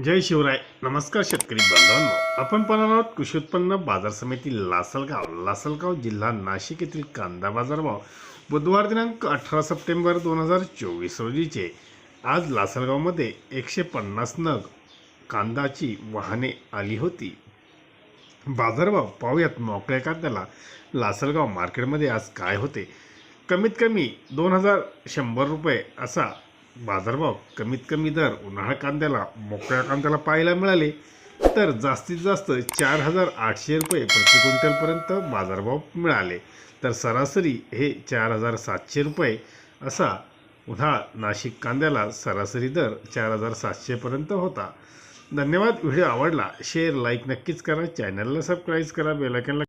जय शिवराय. नमस्कार शेतकरी बांधवांनो. आपण पाहणार आहोत कृषी उत्पन्न बाजार समिती लासलगाव. लासलगाव जिल्हा नाशिक येथील कांदा बाजारभाव बुधवार दिनांक अठरा सप्टेंबर दोन हजार चोवीस रोजीचे. आज लासलगावमध्ये एकशे पन्नास नग कांदाची वाहने आली होती. बाजारभाव पाहूयात मोकळ्या कांद्याला लासलगाव मार्केटमध्ये आज काय होते? कमीत कमी दोन हजार शंभर रुपये असा बाजारभाव कमीत कमी दर उन्हाळा कांद्याला मोकळ्या कांद्याला पाहायला मिळाले तर जास्तीत जास्त चार हजार आठशे रुपये प्रति क्विंटलपर्यंत बाजारभाव मिळाले. तर सरासरी हे चार हजार सातशे रुपये असा उन्हाळ नाशिक कांद्याला सरासरी दर चार हजार सातशेपर्यंत होता. धन्यवाद. व्हिडिओ आवडला शेअर लाईक नक्कीच करा. चॅनलला सबस्क्राईब करा. बेलायकनला